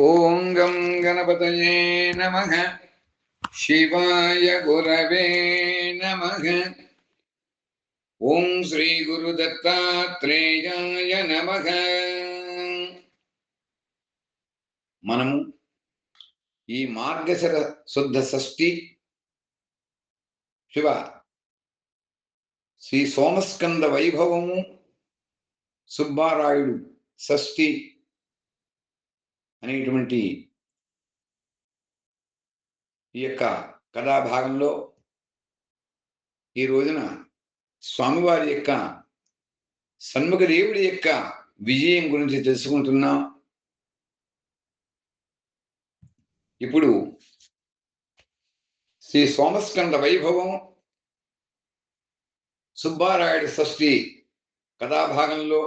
ఓం గం గణపతయే నమ. శివాయ గురవే నమ. ఓం శ్రీ గురు దత్తాత్రేయాయ నమ. మనము ఈ మార్గశర శుద్ధ షష్ఠి శివ శ్రీ సోమస్కంద వైభవము సుబ్బారాయుడు షష్ఠి అనేటువంటి ఈ యొక్క కథాభాగంలో ఈ రోజున స్వామివారి యొక్క సన్ముఖ దేవుడి యొక్క విజయం గురించి తెలుసుకుంటున్నాం. ఇప్పుడు శ్రీ సోమస్కంద వైభవం సుబ్బారాయుడు షష్ఠి కథాభాగంలో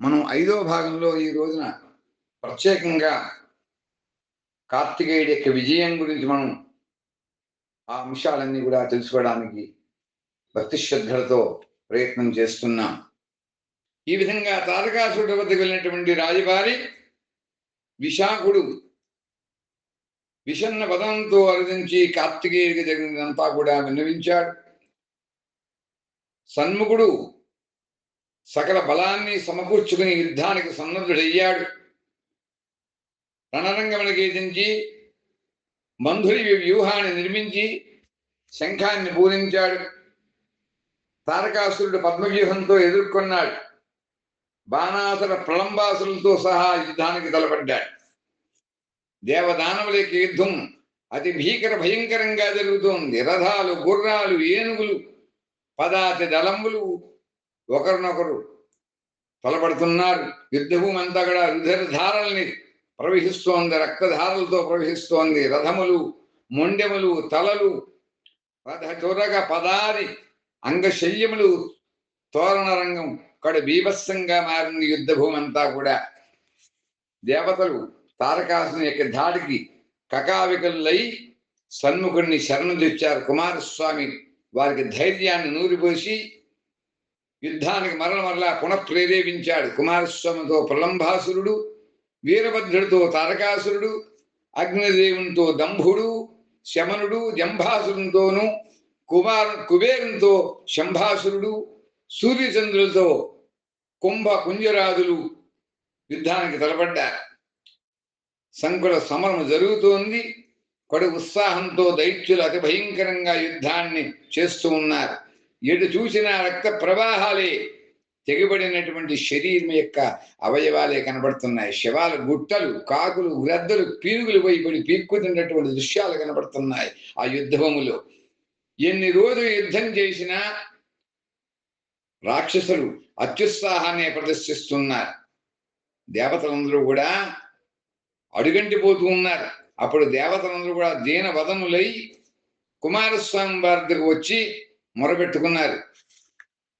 మనం ఐదో భాగంలో ఈ రోజున ప్రత్యేకంగా కార్తికేయుడి యొక్క విజయం గురించి మనం ఆ అంశాలన్నీ కూడా తెలుసుకోవడానికి భక్తి శ్రద్ధలతో ప్రయత్నం చేస్తున్నాం ఈ విధంగా తారకాసుడి వద్దకు వెళ్ళినటువంటి రాజువారి విశాఖుడు విషన్న పదంతో అరుదించి కార్తికేయుడికి జరిగినంతా కూడా విన్నవించాడు. సన్ముఖుడు సకల బలాన్ని సమకూర్చుకుని యుద్ధానికి సన్నద్ధుడయ్యాడు. రణరంగమునికి ఎదించి మంధురి వ్యూహాన్ని నిర్మించి శంఖాన్ని పూరించాడు. తారకాసురుడు పద్మవ్యూహంతో ఎదుర్కొన్నాడు. బాణాసుర ప్రళంబాసులతో సహా యుద్ధానికి తలపడ్డాడు. దేవదానవుల యుద్ధం అతి భీకర భయంకరంగా జరుగుతోంది. రథాలు గుర్రాలు ఏనుగులు పదాతి దళంబులు ఒకరినొకరు తలపడుతున్నారు. యుద్ధభూమి అంతా కూడా రుధిరధారల్ని ప్రవహిస్తోంది రక్తధారలతో ప్రవహిస్తోంది రథములు మొండెములు తలలు రథ పదారి అంగశల్యములు తోరణ రంగం కడు బీభత్సంగా మారింది యుద్ధభూమి అంతా కూడా. దేవతలు తారకాసుని యొక్క ధాడికి కకావికలై సన్ముఖుడిని శరణు తెచ్చారు. కుమారస్వామి వారికి ధైర్యాన్ని నూరిపోసి యుద్ధానికి మరల మరలా పునఃప్రేరేపించాడు. కుమారస్వామితో ప్రలంభాసురుడు వీరభద్రుడితో తారకాసురుడు అగ్నిదేవునితో దంభుడు శమనుడు జంభాసురునితోనూ కుమారు కుబేరునితో శంభాసురుడు సూర్యచంద్రులతో కుంభ కుంజరాజులు యుద్ధానికి తలపడ్డారు. సంకుల సమరం జరుగుతోంది. కడు ఉత్సాహంతో దైత్యులు అతి భయంకరంగా యుద్ధాన్ని చేస్తూ ఉన్నారు. ఎటు చూసిన రక్త ప్రవాహాలే తెగిబడినటువంటి శరీరం యొక్క అవయవాలే కనబడుతున్నాయి. శవాల గుట్టలు కాకులు గ్రద్దలు పీరుగులు వైపడి పీక్కుతున్నటువంటి దృశ్యాలు కనబడుతున్నాయి ఆ యుద్ధములో ఎన్ని రోజులు యుద్ధం చేసినా రాక్షసులు అత్యుత్సాహాన్ని ప్రదర్శిస్తున్నారు. దేవతలందరూ కూడా అడుగంటిపోతూ ఉన్నారు. అప్పుడు దేవతలందరూ కూడా దీన వదములై కుమారస్వామి వారి దగ్గర వచ్చి మొరబెట్టుకున్నారు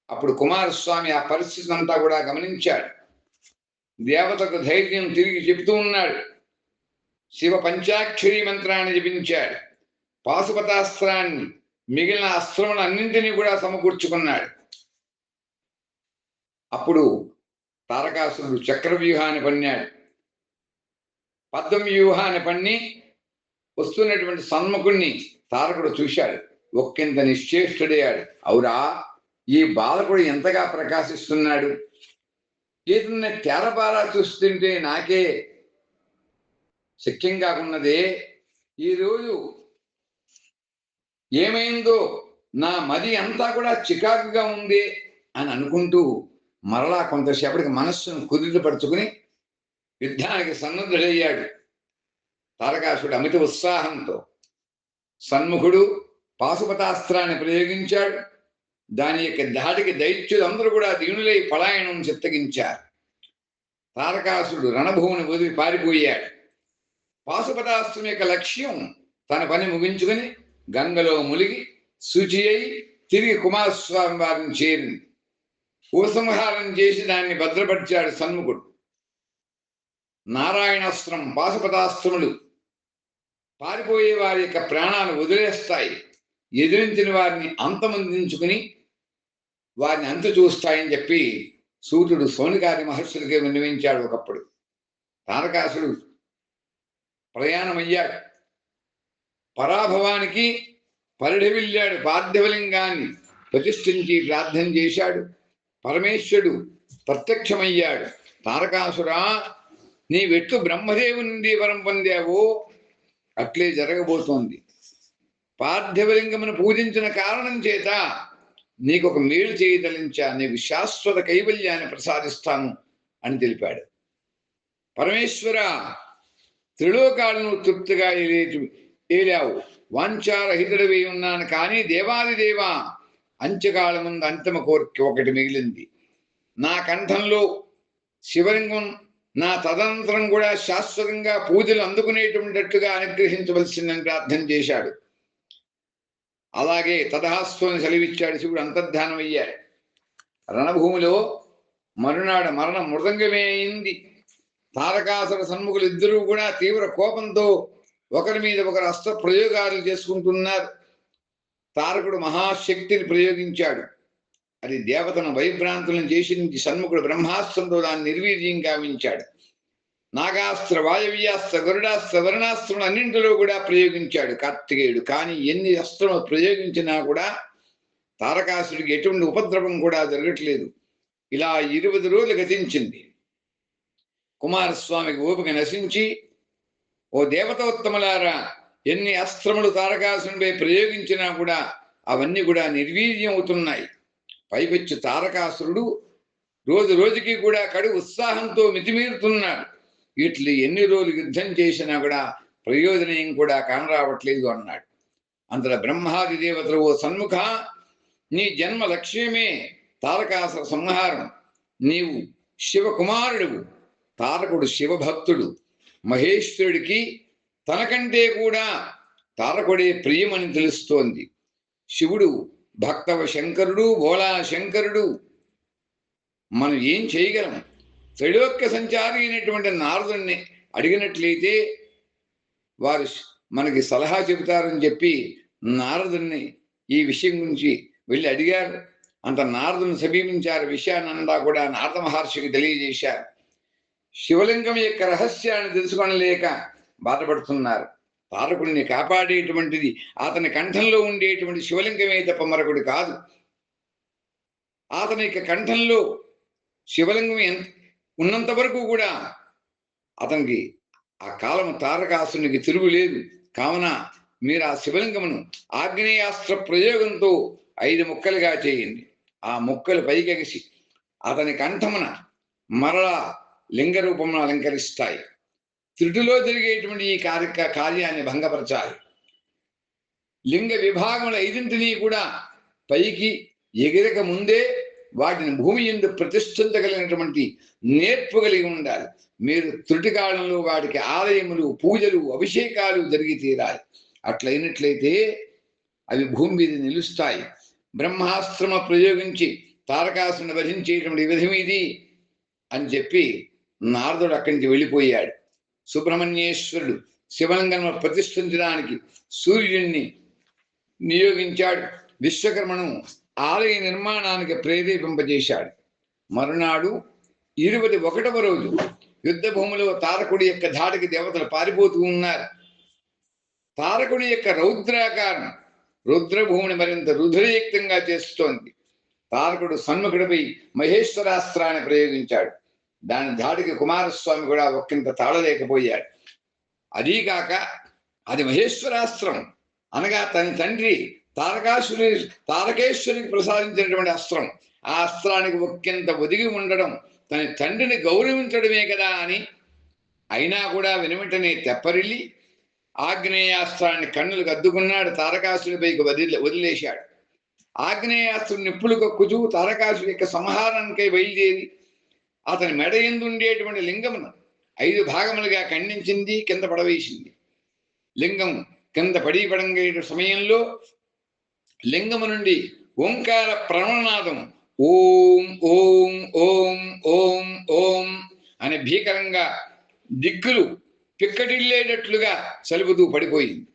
అప్పుడు కుమారస్వామి ఆ పరిస్థితిని అంతా కూడా గమనించాడు. దేవతకు ధైర్యం తిరిగి చెబుతూ ఉన్నాడు. శివ పంచాక్షరి మంత్రాన్ని జపించాడు. పాశుపతాస్త్రాన్ని మిగిలిన అస్త్రములు అన్నింటినీ కూడా సమకూర్చుకున్నాడు. అప్పుడు తారకాసురుడు చక్ర వ్యూహాన్ని పన్నాడు. పద్మ వ్యూహాన్ని పన్ని వస్తున్నటువంటి సన్ముఖుణ్ణి తారకుడు చూశాడు. ఒక్కింత నిశ్చేష్టుడయ్యాడు. అవురా ఈ బాలకుడు ఎంతగా ప్రకాశిస్తున్నాడు? ఇతన్ని తేరపారా చూస్తుంటే నాకే శక్యం కాకున్నదే. ఈరోజు ఏమైందో నా మది అంతా కూడా చికాకుగా ఉంది అని అనుకుంటూ మరలా కొంతసేపటికి మనస్సును కుదిరిపరుచుకుని యుద్ధానికి సన్నద్ధుడయ్యాడు. తారకాసుడు అమిత ఉత్సాహంతో సన్ముఖుడు పాశుపతాస్త్రాన్ని ప్రయోగించాడు. దాని యొక్క దాడికి దైత్యులందరూ కూడా దీనులై పలాయనం చిత్తగించారు. తారకాసుడు రణభూమిని వదిలి పారిపోయాడు. పాశుపతాస్త్రం యొక్క లక్ష్యం తన పని ముగించుకుని గంగలో ములిగి శుచి అయి తిరిగి కుమారస్వామి వారిని చేరింది. ఉపసంహారం చేసి దాన్ని భద్రపరిచాడు సన్ముఖుడు. నారాయణాస్త్రం పాశుపతాస్త్రములు పారిపోయే వారి యొక్క ప్రాణాలు వదిలేస్తాయి. ఎదిరించిన వారిని అంతమందించుకుని వారిని అంతు చూస్తాయని చెప్పి సూర్యుడు సోనికాది మహర్షులకి విన్నవించాడు ఒకప్పుడు. తారకాసుడు ప్రయాణమయ్యాడు. పరాభవానికి పరిఢవిల్లాడు పార్థివలింగాన్ని ప్రతిష్ఠించి ప్రార్థన చేశాడు. పరమేశ్వరుడు ప్రత్యక్షమయ్యాడు. తారకాసురా నీ వెట్టు బ్రహ్మదేవుని నుండి వరం పొందావో అట్లే జరగబోతోంది. పార్థివలింగమును పూజించిన కారణం చేత నీకు ఒక మేలు చేయదలించా నీకు శాశ్వత కైవల్యాన్ని ప్రసాదిస్తాను అని తెలిపాడు. పరమేశ్వర త్రిలోకాలను తృప్తిగా ఏలావు. వాంఛారహితుడివై ఉన్నాను కానీ దేవాది దేవా అంత్యకాలం ముందు అంతిమ కోరిక ఒకటి మిగిలింది. నా కంఠంలో శివలింగం నా తదనంతరం కూడా శాశ్వతంగా పూజలు అందుకునేటువంటిగా అనుగ్రహించవలసిందని ప్రార్థన చేశాడు. అలాగే తదహాస్వాన్ని సెలవిచ్చాడు శివుడు అంతర్ధానం అయ్యాడు. రణభూమిలో మరునాడు మరణం మృదంగమే అయింది. తారకాసుర సన్ముఖులు ఇద్దరూ కూడా తీవ్ర కోపంతో ఒకరి మీద ఒకరు అస్త్ర ప్రయోగాలు చేసుకుంటున్నారు. తారకుడు మహాశక్తిని ప్రయోగించాడు. అది దేవతను భయభ్రాంతులను చేసి సన్ముఖుడు బ్రహ్మాస్త్రంతో దాన్ని నిర్వీర్యం గావించాడు నాగాస్త్ర వాయవ్యాస్త్ర గరుడాస్త్ర వరుణాస్త్రం అన్నింటిలో కూడా ప్రయోగించాడు కార్తికేయుడు. కానీ ఎన్ని అస్త్రములు ప్రయోగించినా కూడా తారకాసుడికి ఎటువంటి ఉపద్రవం కూడా జరగట్లేదు. ఇలా ఇరవై రోజులు గతించింది. కుమారస్వామికి ఓపిక నశించి ఓ దేవతోత్తములారా ఎన్ని అస్త్రములు తారకాసునిపై ప్రయోగించినా కూడా అవన్నీ కూడా నిర్వీర్యం అవుతున్నాయి పైపెచ్చు తారకాసురుడు రోజు రోజుకి కూడా కడు ఉత్సాహంతో మితిమీరుతున్నాడు. వీటిని ఎన్ని రోజులు యుద్ధం చేసినా కూడా ప్రయోజనం కూడా కానరావట్లేదు అన్నాడు. అంతట బ్రహ్మాది దేవతలు ఓ సన్ముఖ నీ జన్మ లక్ష్యమే తారకాసుర సంహారం. నీవు శివకుమారుడు తారకుడు శివభక్తుడు. మహేశ్వరుడికి తనకంటే కూడా తారకుడే ప్రియమని తెలుస్తోంది. శివుడు భక్తవ శంకరుడు భోళా శంకరుడు మనం ఏం చేయగలం? త్రైలోక్య సంచారి అయినటువంటి నారదుణ్ణి అడిగినట్లయితే వారు మనకి సలహా చెబుతారని చెప్పి నారదుణ్ణి ఈ విషయం గురించి వెళ్ళి అడిగారు. అంత నారదుని సమీపించారు. విషయాన్ని కూడా నారద మహర్షికి తెలియజేశారు. శివలింగం యొక్క రహస్యాన్ని తెలుసుకోనలేక బాధపడుతున్నారు. తారకుడిని కాపాడేటువంటిది అతని కంఠంలో ఉండేటువంటి శివలింగమే తప్ప మరొకటి కాదు. అతని యొక్క కంఠంలో శివలింగం ఎంత ఉన్నంత వరకు కూడా అతనికి ఆ కాలము తారకాసునికి తిరుగు లేదు. కావున మీరు ఆ శివలింగమును ఆగ్నేయాస్త్ర ప్రయోగంతో ఐదు ముక్కలుగా చేయండి. ఆ ముక్కలు పైకెగిసి అతని కంఠమున మరలా లింగ రూపమును అలంకరిస్తాయి. త్రుటిలో జరిగేటువంటి ఈ కార్య కార్యాన్ని భంగపరచాలి. లింగ విభాగముల ఐదింటిని కూడా పైకి ఎగిరక ముందే వాటిని భూమి ఎందు ప్రతిష్ఠించగలిగినటువంటి నేర్పు కలిగి ఉండాలి. మీరు త్రుటి కాలంలో వాటికి ఆలయములు పూజలు అభిషేకాలు జరిగి తీరాలి. అట్లయినట్లయితే అవి భూమి మీద నిలుస్తాయి. బ్రహ్మాస్త్రమ ప్రయోగించి తారకాసుని వధించేటువంటి విధం ఇది అని చెప్పి నారదుడు అక్కడి నుంచి వెళ్ళిపోయాడు. సుబ్రహ్మణ్యేశ్వరుడు శివలింగను ప్రతిష్ఠించడానికి సూర్యుడిని నియోగించాడు. విశ్వకర్మను ఆలయ నిర్మాణానికి ప్రేరేపింపజేశాడు. మరునాడు ఇరవై ఒకటవ రోజు యుద్ధ భూమిలో తారకుడి యొక్క ధాటికి దేవతలు పారిపోతూ ఉన్నారు. తారకుడి యొక్క రౌద్రాకారం రుద్రభూమిని మరింత రుద్రయుక్తంగా చేస్తోంది. తారకుడు సన్ముఖుడిపై మహేశ్వరాస్త్రాన్ని ప్రయోగించాడు. దాని ధాటికి కుమారస్వామి కూడా ఒక్కింత తాళలేకపోయాడు. అదీకాక అది మహేశ్వరాస్త్రం అనగా తన తండ్రి తారకాసురి తారకేశ్వరికి ప్రసాదించినటువంటి అస్త్రం. ఆ అస్త్రానికి ఒక్కింత ఒదిగి ఉండడం తన తండ్రిని గౌరవించడమే కదా అని అయినా కూడా వెనువెంటనే తెప్పరిల్లి ఆగ్నేయాస్త్రాన్ని కన్నులకు అద్దుకున్నాడు. తారకాసుడిపైకి వదిలే వదిలేశాడు. ఆగ్నేయాస్త్రం నిప్పులు కక్కుచూ తారకాసు యొక్క సంహారానికై బయలుదేరి అతని మెడ ఎందుండేటువంటి లింగమును ఐదు భాగములుగా ఖండించింది కింద పడవేసింది. లింగం కింద పడి పడంగే సమయంలో లింగము నుండి ఓంకార ప్రణనాదం ఓం ఓం ఓం ఓం ఓం అని భీకరంగా దిక్కులు పిక్కటిల్లేటట్లుగా సలుగుతూ పడిపోయింది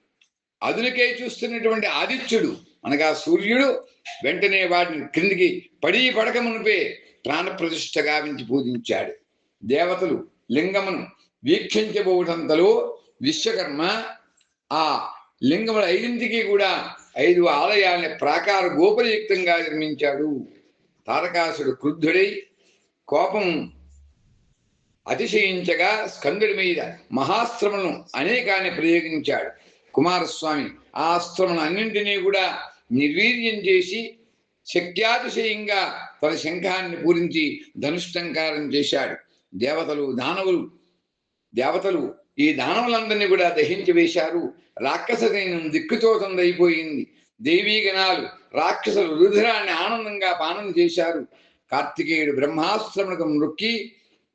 అదులకే చూస్తున్నటువంటి ఆదిత్యుడు అనగా సూర్యుడు వెంటనే వాటిని క్రిందికి పడి పడక మునిపే ప్రాణప్రతిష్ఠ గావించి పూజించాడు. దేవతలు లింగమును వీక్షించబోటంతలో విశ్వకర్మ ఆ లింగముల ఐదింటికి కూడా ఐదు ఆలయాల్ని ప్రాకార గోపురయుక్తంగా నిర్మించాడు. తారకాసుడు క్రుద్ధుడై కోపం అతిశయించగా స్కందుడి మీద మహాస్త్రములను అనేకాన్ని ప్రయోగించాడు. కుమారస్వామి ఆ అస్త్రములను అన్నింటినీ కూడా నిర్వీర్యం చేసి శక్త్యాతిశయంగా తన శంఖాన్ని పూరించి ధనుష్టంకారం చేశాడు. దేవతలు దానవులు దేవతలు ఈ దానవులందరినీ కూడా దహించి వేశారు. రాక్షస సైన్యం దేవీ గణాలు రాక్షసులు రుధిరాన్ని ఆనందంగా పానం చేశారు. కార్తికేయుడు బ్రహ్మాస్త్రమునకు నొక్కి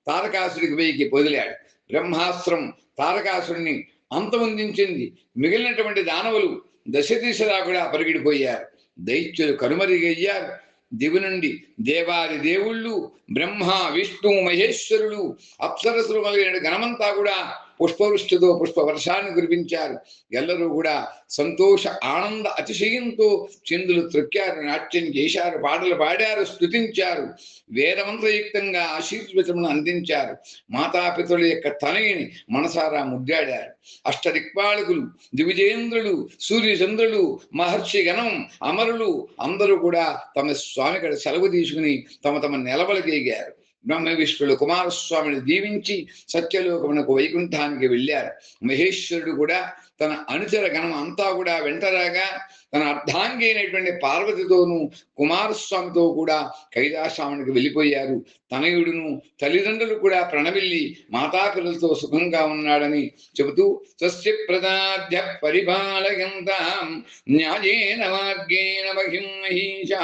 తారకాసుడికి వేయికి పొదిలాడు. బ్రహ్మాస్త్రం తారకాసుడిని అంతమొందించింది. మిగిలినటువంటి దానవులు దశ దిశలా కూడా పరిగిడిపోయారు. దైత్యులు కనుమరుగయ్యారు. దివి నుండి దేవాది దేవుళ్ళు బ్రహ్మ విష్ణు మహేశ్వరులు అప్సరసులు మొదలైన గణమంతా కూడా పుష్పవృష్టితో పుష్ప వర్షాన్ని కురిపించారు. ఎల్లరూ కూడా సంతోష ఆనంద అతిశయంతో చిందులు త్రొక్కారు నాట్యం చేశారు పాటలు పాడారు స్తుతించారు. వేదమంత్రయుక్తంగా ఆశీర్వచమును అందించారు. మాతాపితుల యొక్క తనయుని మనసారా ముద్దాడారు. అష్టదిక్పాలకులు దివిజేంద్రులు సూర్యచంద్రులు మహర్షి గణం అమరులు అందరూ కూడా తమ స్వామి సెలవు తీసుకుని తమ తమ నిలబలకేగారు బ్రహ్మ విష్ణులు కుమారస్వామిని దీవించి సత్యలోకమునకు వైకుంఠానికి వెళ్ళారు. మహేశ్వరుడు కూడా తన అనుచర గణం అంతా కూడా వెంటరాగా తన అర్ధాంగి అయినటువంటి పార్వతితోనూ కుమారస్వామితో కూడా కైలాసామునికి వెళ్ళిపోయారు. తనయుడును తల్లిదండ్రులు కూడా ప్రణమిల్లి మాతాపిల్లలతో సుఖంగా ఉన్నాడని చెబుతూ స్వస్య ప్రదాద్య పరిపాలయంతాం న్యాయేన మార్గేణ మహిం మహిషా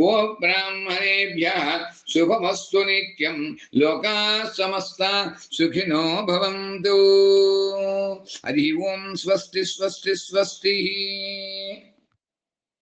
గో బ్రాహ్మణేభ్య శుభమస్తు నిత్యం లోకా సమస్త సుఖినో భవంతు. హరి ఓం స్వస్తి స్వస్తి స్వస్తి.